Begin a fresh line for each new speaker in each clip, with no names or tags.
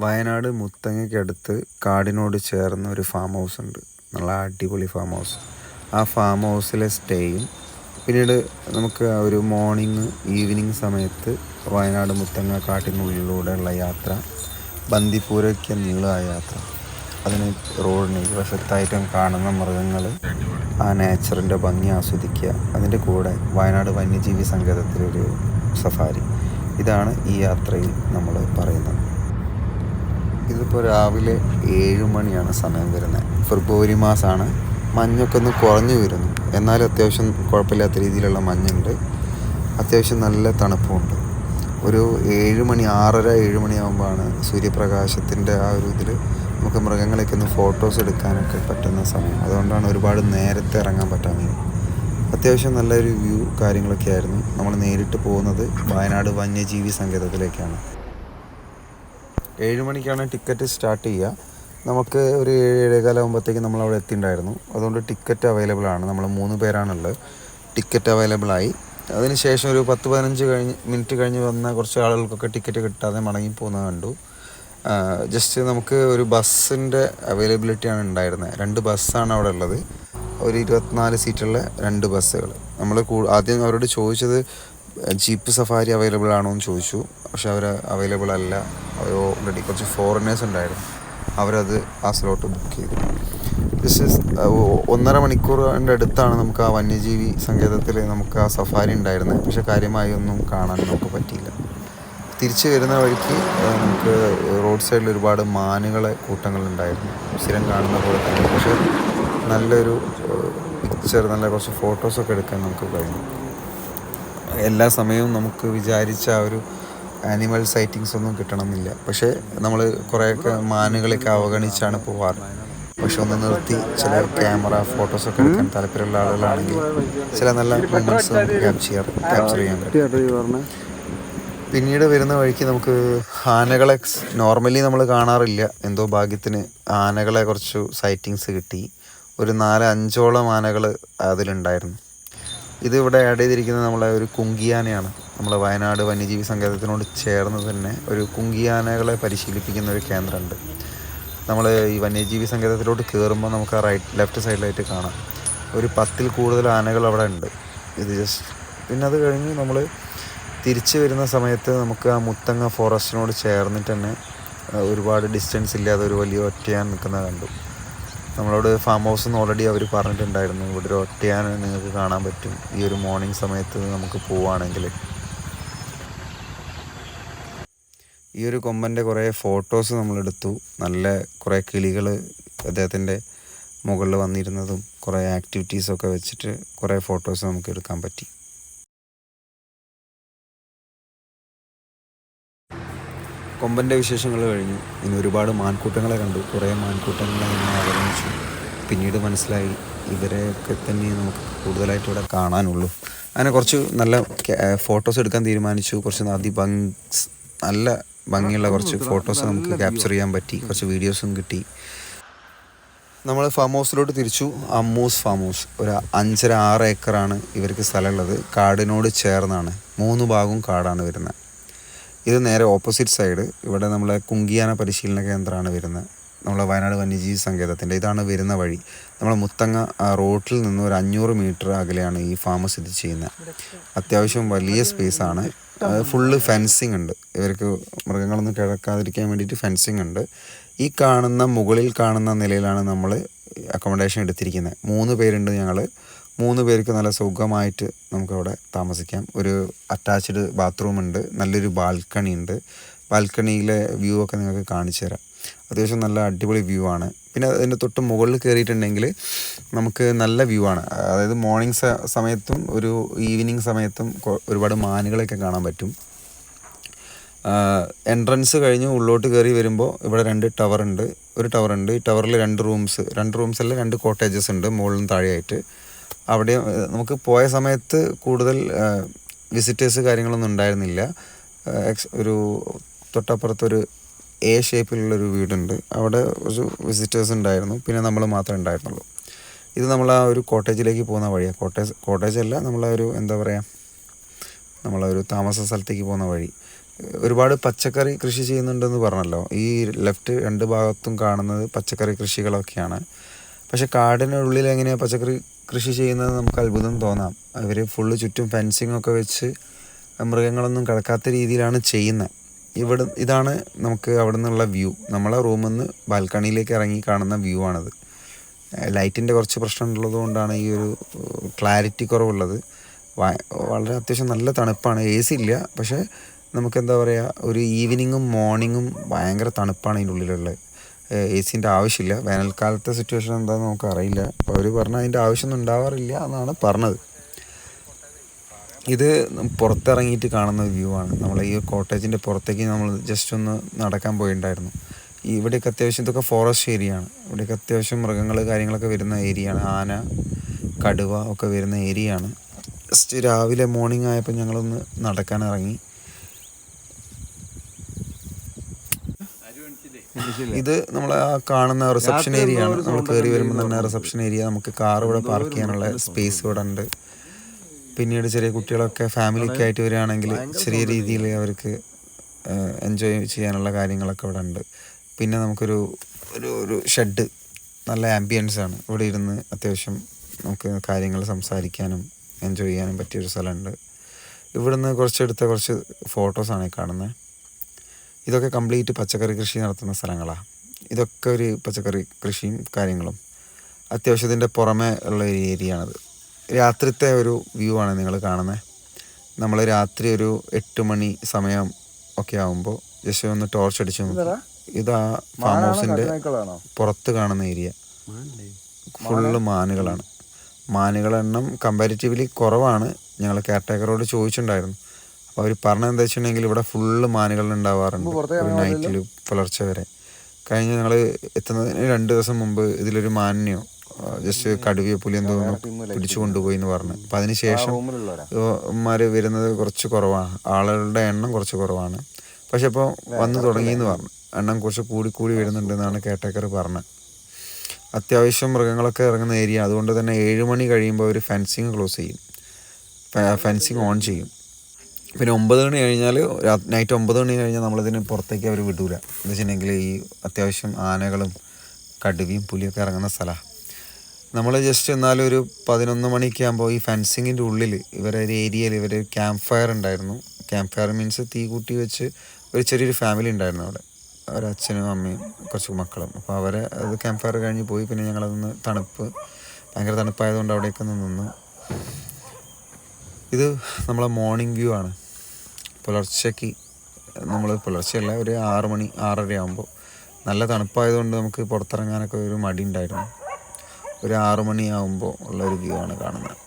വയനാട് മുത്തങ്ങയ്ക്കടുത്ത് കാടിനോട് ചേർന്ന ഒരു farm house ഉണ്ട്. നല്ല അടിപൊളി ഫാം ഹൗസ് ആ ഫാം ഹൗസിലെ സ്റ്റേയും പിന്നീട് നമുക്ക് ഒരു മോർണിംഗ് ഈവനിങ് സമയത്ത് വയനാട് മുത്തങ്ങ കാട്ടിനുള്ളിലൂടെയുള്ള യാത്ര ബന്ദിപ്പൂരയ്ക്ക് നീളമായ യാത്ര. അതിന് റോഡിന് ഇരുവശത്തായിട്ടും കാണുന്ന മൃഗങ്ങൾ ആ നേച്ചറിന്റെ ഭംഗി ആസ്വദിക്കുക. അതിന്റെ കൂടെ വയനാട് വന്യജീവി സങ്കേതത്തിലൊരു സഫാരി ഇതാണ് ഈ യാത്രയിൽ നമ്മൾ പറയുന്നത്. ഇതിപ്പോൾ രാവിലെ ഏഴ് മണിയാണ് സമയം വരുന്നത്. ഫെബ്രുവരി മാസമാണ് മഞ്ഞൊക്കെ ഒന്ന് കുറഞ്ഞു വരുന്നു. എന്നാലും അത്യാവശ്യം കുഴപ്പമില്ലാത്ത രീതിയിലുള്ള മഞ്ഞുണ്ട്. അത്യാവശ്യം നല്ല തണുപ്പുമുണ്ട്. ഒരു ഏഴ് മണി ആറര ഏഴ് മണിയാകുമ്പോഴാണ് സൂര്യപ്രകാശത്തിന്റെ ആ ഒരു ഇതിൽ നമുക്ക് മൃഗങ്ങളെയൊക്കെ ഒന്ന് ഫോട്ടോസ് എടുക്കാനൊക്കെ പറ്റുന്ന സമയം. അതുകൊണ്ടാണ് ഒരുപാട് നേരത്തെ ഇറങ്ങാൻ പറ്റാഞ്ഞത്. അത്യാവശ്യം നല്ലൊരു വ്യൂ കാര്യങ്ങളൊക്കെ ആയിരുന്നു നമ്മൾ നേരിട്ട് പോകുന്നത് വയനാട് വന്യജീവി സങ്കേതത്തിലേക്കാണ്. ഏഴ് മണിക്കാണ് ടിക്കറ്റ് സ്റ്റാർട്ട് ചെയ്യുക. നമുക്ക് ഒരു ഏഴ് ഏഴേകാലാകുമ്പോഴത്തേക്ക് നമ്മൾ അവിടെ എത്തിയിട്ടുണ്ടായിരുന്നു അതുകൊണ്ട് ടിക്കറ്റ് അവൈലബിൾ ആണ്. നമ്മൾ മൂന്ന് പേരാണുള്ളത് ടിക്കറ്റ് അവൈലബിൾ ആയി. അതിനുശേഷം ഒരു പത്ത് പതിനഞ്ച് കഴിഞ്ഞ് മിനിറ്റ് കഴിഞ്ഞ് വന്ന കുറച്ച് ആളുകൾക്കൊക്കെ ടിക്കറ്റ് കിട്ടാതെ മടങ്ങി പോകുന്നത് കണ്ടു. ജസ്റ്റ് നമുക്ക് ഒരു ബസ്സിന്റെ അവൈലബിലിറ്റിയാണ് ഉണ്ടായിരുന്നത് രണ്ട് ബസ്സാണ് അവിടെ ഉള്ളത്. ഒരു ഇരുപത്തിനാല് സീറ്റുള്ള രണ്ട് ബസ്സുകൾ. നമ്മൾ ആദ്യം അവരോട് ചോദിച്ചത് ജീപ്പ് സഫാരി അവൈലബിൾ ആണോ എന്ന് ചോദിച്ചു. പക്ഷെ അവർ അവൈലബിൾ അല്ല. അവർ ഓൾറെഡി കുറച്ച് ഫോറിനേഴ്സ് ഉണ്ടായിരുന്നു. അവരത് ആ സ്ലോട്ട് ബുക്ക് ചെയ്തു. ജസ്റ്റ് ഒന്നര മണിക്കൂറിന്റെ അടുത്താണ് നമുക്ക് ആ വന്യജീവി സങ്കേതത്തിൽ നമുക്ക് ആ സഫാരി ഉണ്ടായിരുന്നത് പക്ഷേ കാര്യമായി ഒന്നും കാണാൻ നമുക്ക് പറ്റിയില്ല. തിരിച്ചു വരുന്ന വഴിക്ക് നമുക്ക് റോഡ് സൈഡിൽ ഒരുപാട് മാനുകളെ കൂട്ടങ്ങളുണ്ടായിരുന്നു സ്ഥിരം കാണുന്ന പോലെ തന്നെ. പക്ഷേ നല്ലൊരു പിക്ചർ നല്ല കുറച്ച് ഫോട്ടോസൊക്കെ എടുക്കാൻ നമുക്ക് കഴിഞ്ഞു. എല്ലാ സമയവും നമുക്ക് വിചാരിച്ച ആ ഒരു ആനിമൽ സൈറ്റിങ്സ് ഒന്നും കിട്ടണമെന്നില്ല. പക്ഷേ നമ്മൾ കുറേയൊക്കെ മാനുകളെയൊക്കെ അവഗണിച്ചാണ് പോവാറ്. പക്ഷെ ഒന്ന് നിർത്തി ചില ക്യാമറ ഫോട്ടോസൊക്കെ എടുക്കാൻ താല്പര്യമുള്ള ആളുകളാണെങ്കിൽ ചില നല്ല മൊമെന്റ്സ് നമുക്ക് ക്യാപ്ചർ ക്യാപ്ചർ ചെയ്യാൻ പറ്റും. പിന്നീട് വരുന്ന വഴിക്ക് നമുക്ക് ആനകളെ നോർമലി നമ്മൾ കാണാറില്ല. എന്തോ ഭാഗ്യത്തിന് ആനകളെ കുറച്ച് സൈറ്റിങ്സ് കിട്ടി. ഒരു നാല് അഞ്ചോളം ആനകൾ അതിലുണ്ടായിരുന്നു. ഇത് ഇവിടെ ആഡ് ചെയ്തിരിക്കുന്നത് നമ്മളെ ഒരു കുങ്കിയാനയാണ്. നമ്മളെ വയനാട് വന്യജീവി സങ്കേതത്തിനോട് ചേർന്ന് തന്നെ ഒരു കുങ്കിയാനകളെ പരിശീലിപ്പിക്കുന്ന ഒരു കേന്ദ്രമുണ്ട്. നമ്മൾ ഈ വന്യജീവി സങ്കേതത്തിലോട്ട് കയറുമ്പോൾ നമുക്ക് ആ റൈറ്റ് ലെഫ്റ്റ് സൈഡിലായിട്ട് കാണാം. ഒരു പത്തിൽ കൂടുതൽ ആനകൾ അവിടെ ഉണ്ട്. ഇത് ജസ്റ്റ് പിന്നെ അത് കഴിഞ്ഞ് നമ്മൾ തിരിച്ചു വരുന്ന സമയത്ത് നമുക്ക് ആ മുത്തങ്ങ ഫോറസ്റ്റിനോട് ചേർന്നിട്ട് തന്നെ ഒരുപാട് ഡിസ്റ്റൻസ് ഇല്ലാതെ ഒരു വലിയ ഒറ്റയാൻ നിൽക്കുന്ന കണ്ടു. നമ്മളോട് ഫാം ഹൗസ് എന്ന് ഓൾറെഡി അവർ പറഞ്ഞിട്ടുണ്ടായിരുന്നു ഇവിടെ ഒരു ഒറ്റയാൻ നിങ്ങൾക്ക് കാണാൻ പറ്റും. ഈ ഒരു മോർണിംഗ് സമയത്ത് നമുക്ക് പോവുകയാണെങ്കിൽ ഈ ഒരു കൊമ്പന്റെ കുറേ ഫോട്ടോസ് നമ്മളെടുത്തു. നല്ല കുറേ കിളികൾ അദ്ദേഹത്തിന്റെ മുകളിൽ വന്നിരുന്നതും കുറേ ആക്ടിവിറ്റീസൊക്കെ വെച്ചിട്ട് കുറേ ഫോട്ടോസ് നമുക്ക് എടുക്കാൻ പറ്റി. കൊമ്പന്റെ വിശേഷങ്ങൾ കഴിഞ്ഞു. ഇനി ഒരുപാട് മാൻകൂട്ടങ്ങളെ കണ്ടു. കുറേ മാൻകൂട്ടങ്ങളെ ഇങ്ങനെ ആഗ്രഹിച്ചു പിന്നീട് മനസ്സിലായി ഇവരെയൊക്കെ തന്നെ നമുക്ക് കൂടുതലായിട്ട് ഇവിടെ കാണാനുള്ളൂ. അങ്ങനെ കുറച്ച് നല്ല ഫോട്ടോസ് എടുക്കാൻ തീരുമാനിച്ചു. കുറച്ച് അതിഭംഗ് നല്ല ഭംഗിയുള്ള കുറച്ച് ഫോട്ടോസ് നമുക്ക് ക്യാപ്ചർ ചെയ്യാൻ പറ്റി കുറച്ച് വീഡിയോസും കിട്ടി. നമ്മൾ ഫാം ഹൗസിലോട്ട് തിരിച്ചു. അമ്മൂസ് ഫാം ഹൗസ് ഒരു അഞ്ചര ആറ് ഏക്കറാണ് ഇവർക്ക് സ്ഥലമുള്ളത്. കാടിനോട് ചേർന്നാണ്. മൂന്ന് ഭാഗവും കാടാണ് വരുന്നത്. ഇത് നേരെ ഓപ്പോസിറ്റ് സൈഡ് ഇവിടെ നമ്മളെ കുങ്കിയാന പരിശീലന കേന്ദ്രമാണ് വരുന്നത്. നമ്മളെ വയനാട് വന്യജീവി സങ്കേതത്തിന്റെ ഇതാണ് വരുന്ന വഴി. നമ്മളെ മുത്തങ്ങ റോട്ടിൽ നിന്ന് ഒരു അഞ്ഞൂറ് മീറ്റർ അകലെയാണ് ഈ ഫാം സ്ഥിതി ചെയ്യുന്നത്. അത്യാവശ്യം വലിയ സ്പേസ് ആണ് ഫുള്ള് ഫെൻസിങ് ഉണ്ട്. ഇവർക്ക് മൃഗങ്ങളൊന്നും കിടക്കാതിരിക്കാൻ വേണ്ടിയിട്ട് ഫെൻസിങ് ഉണ്ട്. ഈ കാണുന്ന മുകളിൽ കാണുന്ന നിലയിലാണ് നമ്മൾ അക്കോമഡേഷൻ എടുത്തിരിക്കുന്നത്. മൂന്ന് പേരുണ്ട് ഞങ്ങൾ മൂന്ന് പേർക്ക് നല്ല സുഖമായിട്ട് നമുക്കവിടെ താമസിക്കാം. ഒരു അറ്റാച്ച്ഡ് ബാത്റൂം ഉണ്ട്. നല്ലൊരു ബാൽക്കണി ഉണ്ട്. ബാൽക്കണിയിലെ വ്യൂ ഒക്കെ നിങ്ങൾക്ക് കാണിച്ചു തരാം അത്യാവശ്യം നല്ല അടിപൊളി വ്യൂ ആണ്. പിന്നെ അതിന്റെ തൊട്ട് മുകളിൽ കയറിയിട്ടുണ്ടെങ്കിൽ നമുക്ക് നല്ല വ്യൂ ആണ്. അതായത് മോർണിംഗ് സമയത്തും ഒരു ഈവനിങ് സമയത്തും ഒരുപാട് മാനുകളെയൊക്കെ കാണാൻ പറ്റും. എൻട്രൻസ് കഴിഞ്ഞ് ഉള്ളോട്ട് കയറി വരുമ്പോൾ ഇവിടെ രണ്ട് ടവർ ഉണ്ട്. ഒരു ടവർ ഉണ്ട്. ഈ ടവറിൽ രണ്ട് റൂംസ് രണ്ട് റൂംസ് അല്ല രണ്ട് കോട്ടേജസ് ഉണ്ട് മുകളിലും താഴെയായിട്ട്. അവിടെ നമുക്ക് പോയ സമയത്ത് കൂടുതൽ വിസിറ്റേഴ്സ് കാര്യങ്ങളൊന്നും ഉണ്ടായിരുന്നില്ല. ഒരു തൊട്ടപ്പുറത്തൊരു എ ഷേപ്പിലുള്ളൊരു വീടുണ്ട്. അവിടെ കുറച്ച് വിസിറ്റേഴ്സ് ഉണ്ടായിരുന്നു. പിന്നെ നമ്മൾ മാത്രമേ ഉണ്ടായിരുന്നുള്ളൂ. ഇത് നമ്മൾ ആ ഒരു കോട്ടേജിലേക്ക് പോകുന്ന വഴിയാണ് കോട്ടേജ് കോട്ടേജ് അല്ല നമ്മളെ ഒരു എന്താ പറയുക നമ്മളെ ഒരു താമസ സ്ഥലത്തേക്ക് പോകുന്ന വഴി. ഒരുപാട് പച്ചക്കറി കൃഷി ചെയ്യുന്നുണ്ടെന്ന് പറഞ്ഞല്ലോ. ഈ ലെഫ്റ്റ് രണ്ട് ഭാഗത്തും കാണുന്നത് പച്ചക്കറി കൃഷികളൊക്കെയാണ്. പക്ഷേ കാടിനുള്ളിൽ എങ്ങനെയാണ് പച്ചക്കറി കൃഷി ചെയ്യുന്നത് നമുക്ക് അത്ഭുതം തോന്നാം. അവർ ഫുള്ള് ചുറ്റും ഫെൻസിങ് ഒക്കെ വെച്ച് മൃഗങ്ങളൊന്നും കിടക്കാത്ത രീതിയിലാണ് ചെയ്യുന്നത് ഇവിടെ ഇതാണ് നമുക്ക് അവിടെ നിന്നുള്ള വ്യൂ. നമ്മളെ റൂമിൽ നിന്ന് ബാൽക്കണിയിലേക്ക് ഇറങ്ങി കാണുന്ന വ്യൂ ആണത്. ലൈറ്റിന്റെ കുറച്ച് പ്രശ്നം ഉള്ളത് കൊണ്ടാണ് ഈ ഒരു ക്ലാരിറ്റി കുറവുള്ളത്. വളരെ അത്യാവശ്യം നല്ല തണുപ്പാണ്. എ സി ഇല്ല. പക്ഷേ നമുക്ക് എന്താ പറയുക ഒരു ഈവനിങ്ങും മോർണിംഗും ഭയങ്കര തണുപ്പാണ് അതിന്റെ ഉള്ളിലുള്ളത്. എ സിന്റെ ആവശ്യമില്ല. വേനൽക്കാലത്തെ സിറ്റുവേഷൻ എന്താണെന്ന് നമുക്ക് അറിയില്ല അപ്പോൾ അവർ പറഞ്ഞാൽ അതിന്റെ ആവശ്യമൊന്നും ഉണ്ടാവാറില്ല എന്നാണ് പറഞ്ഞത്. ഇത് പുറത്തിറങ്ങിയിട്ട് കാണുന്ന വ്യൂ ആണ്. നമ്മൾ ഈ കോട്ടേജിന്റെ പുറത്തേക്ക് നമ്മൾ ജസ്റ്റ് ഒന്ന് നടക്കാൻ പോയിണ്ടായിരുന്നു. ഇവിടെയൊക്കെ അത്യാവശ്യം ഇതൊക്കെ ഫോറസ്റ്റ് ഏരിയ ആണ്. ഇവിടെയൊക്കെ അത്യാവശ്യം മൃഗങ്ങൾ കാര്യങ്ങളൊക്കെ വരുന്ന ഏരിയ ആണ്. ആന കടുവ ഒക്കെ വരുന്ന ഏരിയ ആണ്. ജസ്റ്റ് രാവിലെ മോർണിംഗ് ആയപ്പോൾ ഞങ്ങളൊന്ന് നടക്കാൻ ഇറങ്ങി ഇത് നമ്മൾ ആ കാണുന്ന റിസപ്ഷൻ ഏരിയ ആണ്. നമ്മൾ കയറി വരുമ്പോൾ തന്നെ റിസപ്ഷൻ ഏരിയ നമുക്ക് കാർ ഇവിടെ പാർക്ക് ചെയ്യാനുള്ള സ്പേസ് ഇവിടെ ഉണ്ട്. പിന്നീട് ചെറിയ കുട്ടികളൊക്കെ ഫാമിലിക്ക് ആയിട്ട് വരികയാണെങ്കിൽ ചെറിയ രീതിയിൽ അവർക്ക് എൻജോയ് ചെയ്യാനുള്ള കാര്യങ്ങളൊക്കെ ഇവിടെ ഉണ്ട്. പിന്നെ നമുക്കൊരു ഒരു ഒരു ഷെഡ് നല്ല ആംബിയൻസ് ആണ്. ഇവിടെ ഇരുന്ന് അത്യാവശ്യം നമുക്ക് കാര്യങ്ങൾ സംസാരിക്കാനും എൻജോയ് ചെയ്യാനും പറ്റിയൊരു സ്ഥലമുണ്ട്. ഇവിടുന്ന് കുറച്ചെടുത്ത കുറച്ച് ഫോട്ടോസാണ് കാണുന്നത് ഇതൊക്കെ കംപ്ലീറ്റ് പച്ചക്കറി കൃഷി നടത്തുന്ന സ്ഥലങ്ങളാണ് ഇതൊക്കെ ഒരു പച്ചക്കറി കൃഷിയും കാര്യങ്ങളും. അത്യാവശ്യത്തിന്റെ പുറമെ ഉള്ള ഒരു ഏരിയ ആണത്. രാത്രിത്തെ ഒരു വ്യൂ ആണ് നിങ്ങൾ കാണുന്നത് നമ്മൾ രാത്രി ഒരു എട്ട് മണി സമയം ഒക്കെ ആകുമ്പോൾ ജസ്റ്റ് ഒന്ന് ടോർച്ച് അടിച്ച് ഇതാ ഫാം ഹൗസിന്റെ പുറത്ത് കാണുന്ന ഏരിയ ഫുള്ള് മാനുകളാണ്. മാനുകളെണ്ണം എണ്ണം കമ്പാരിറ്റീവ്ലി കുറവാണ് ഞങ്ങൾ കെയർടേക്കറോട് ചോദിച്ചിട്ടുണ്ടായിരുന്നു. അപ്പോൾ അവർ പറഞ്ഞത് എന്താ വെച്ചിട്ടുണ്ടെങ്കിൽ ഇവിടെ ഫുള്ള് മാനുകൾ ഉണ്ടാവാറുണ്ട്. ഒരു നൈറ്റിൽ പുലർച്ചെ വരെ. കഴിഞ്ഞ ഞങ്ങൾ എത്തുന്നതിന് രണ്ട് ദിവസം മുമ്പ് ഇതിലൊരു മാനിനെയോ ജസ്റ്റ് കടുവിയെ പുലി എന്തോ പിടിച്ചു കൊണ്ടുപോയി എന്ന് പറഞ്ഞു. അപ്പം അതിനുശേഷം ഇവന്മാർ വരുന്നത് കുറച്ച് കുറവാണ്. ആളുകളുടെ എണ്ണം കുറച്ച് കുറവാണ്. പക്ഷെ ഇപ്പോൾ വന്നു തുടങ്ങിയെന്ന് പറഞ്ഞു. എണ്ണം കുറച്ച് കൂടി കൂടി വരുന്നുണ്ടെന്നാണ് കേട്ടേക്കർ പറഞ്ഞത്. അത്യാവശ്യം മൃഗങ്ങളൊക്കെ ഇറങ്ങുന്ന ഏരിയ. അതുകൊണ്ട് തന്നെ ഏഴ് മണി കഴിയുമ്പോൾ അവർ ഫെൻസിങ് ക്ലോസ് ചെയ്യും. ഫെൻസിങ് ഓൺ ചെയ്യും. പിന്നെ ഒമ്പത് മണി കഴിഞ്ഞാൽ നൈറ്റ് ഒമ്പത് മണി കഴിഞ്ഞാൽ നമ്മളിതിന് പുറത്തേക്ക് അവർ വിടൂല. എന്ന് വെച്ചിട്ടുണ്ടെങ്കിൽ ഈ അത്യാവശ്യം ആനകളും കടുവയും പുലിയൊക്കെ ഇറങ്ങുന്ന സ്ഥലമാണ് നമ്മൾ ജസ്റ്റ് എന്നാലും ഒരു പതിനൊന്ന് മണിയൊക്കെ ആകുമ്പോൾ ഈ ഫെൻസിങ്ങിന്റെ ഉള്ളിൽ ഇവരെ ഒരു ഏരിയയിൽ ഇവർ ക്യാമ്പ് ഫയർ ഉണ്ടായിരുന്നു. ക്യാമ്പ് ഫയർ മീൻസ് തീ കൂട്ടി വെച്ച് ഒരു ചെറിയൊരു ഫാമിലി ഉണ്ടായിരുന്നു അവിടെ. ഒരു അച്ഛനും അമ്മയും കുറച്ച് മക്കളും. അപ്പോൾ അവരെ അത് ക്യാമ്പ് ഫയർ കഴിഞ്ഞ് പോയി. പിന്നെ ഞങ്ങളതൊന്ന് തണുപ്പ് ഭയങ്കര തണുപ്പായതുകൊണ്ട് അവിടേക്ക് ഒന്ന് നിന്നു. ഇത് നമ്മളെ മോർണിംഗ് വ്യൂ ആണ്. പുലർച്ചയ്ക്ക് നമ്മൾ പുലർച്ചയല്ല ഒരു ആറ് മണി ആറര ആകുമ്പോൾ നല്ല തണുപ്പായതുകൊണ്ട് നമുക്ക് പുറത്തിറങ്ങാനൊക്കെ ഒരു മടി ഉണ്ടായിരുന്നു. ഒരു ആറ് മണിയാകുമ്പോൾ ഉള്ളൊരു ഉള്ള ഒരു വ്യൂ ആണ് കാണുന്നത്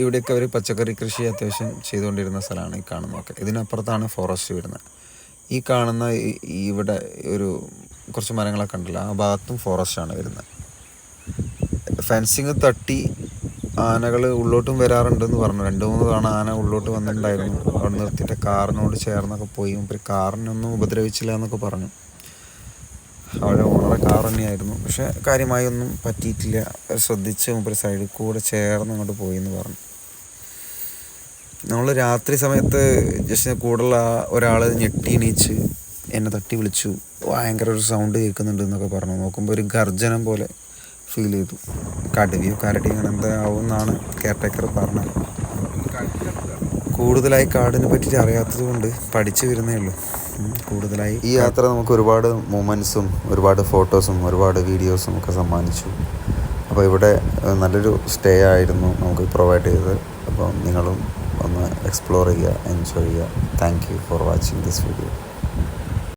ഇവിടെയൊക്കെ അവർ പച്ചക്കറി കൃഷി അത്യാവശ്യം ചെയ്തുകൊണ്ടിരുന്ന സ്ഥലമാണ് ഈ കാണുന്നതൊക്കെ. ഇതിനപ്പുറത്താണ് ഫോറസ്റ്റ് വരുന്നത്. ഈ കാണുന്ന ഇവിടെ ഒരു കുറച്ച് മരങ്ങളൊക്കെ ഉണ്ടല്ലോ ആ ഭാഗത്തും ഫോറസ്റ്റാണ് വരുന്നത്. ഫെൻസിങ് തട്ടി ആനകൾ ഉള്ളോട്ടും വരാറുണ്ടെന്ന് പറഞ്ഞു. രണ്ട് മൂന്ന് തവണ ആന ഉള്ളോട്ട് വന്നിട്ടുണ്ടായിരുന്നു. അവിടെ നിർത്തിയിട്ട് കാറിനോട് ചേർന്നൊക്കെ പോയി. കാറിനൊന്നും ഉപദ്രവിച്ചില്ല എന്നൊക്കെ പറഞ്ഞു. അവിടെ ഓണറെ കാർ തന്നെയായിരുന്നു. പക്ഷെ കാര്യമായി ഒന്നും പറ്റിയിട്ടില്ല. ശ്രദ്ധിച്ച് മുമ്പൊരു സൈഡിൽ കൂടെ ചേർന്ന് അങ്ങോട്ട് പോയി എന്ന് പറഞ്ഞു. നമ്മൾ രാത്രി സമയത്ത് ജസ്റ്റ് കൂടുള്ള ഒരാൾ ഞെട്ടി എണീച്ച് എന്നെ തട്ടി വിളിച്ചു. ഭയങ്കര ഒരു സൗണ്ട് കേൾക്കുന്നുണ്ട് എന്നൊക്കെ പറഞ്ഞു. നോക്കുമ്പോൾ ഒരു ഗർജനം പോലെ ഫീൽ ചെയ്തു. കടുവയോ കരടിയോ അങ്ങനെ എന്താ ആവുമെന്നാണ് കെയർടേക്കർ പറഞ്ഞത്. കൂടുതലായി കാടിനെ പറ്റിയിട്ട് അറിയാത്തത് കൊണ്ട് പഠിച്ചു വരുന്നേ ഉള്ളൂ. കൂടുതലായി ഈ യാത്ര നമുക്ക് ഒരുപാട് മൂമെന്റ്സും ഒരുപാട് ഫോട്ടോസും ഒരുപാട് വീഡിയോസും ഒക്കെ സമ്മാനിച്ചു. അപ്പോൾ ഇവിടെ നല്ലൊരു സ്റ്റേ ആയിരുന്നു നമുക്ക് പ്രൊവൈഡ് ചെയ്തത്. അപ്പം നിങ്ങളും ഒന്ന് എക്സ്പ്ലോർ ചെയ്യുക എൻജോയ് ചെയ്യുക. Thank you for watching this video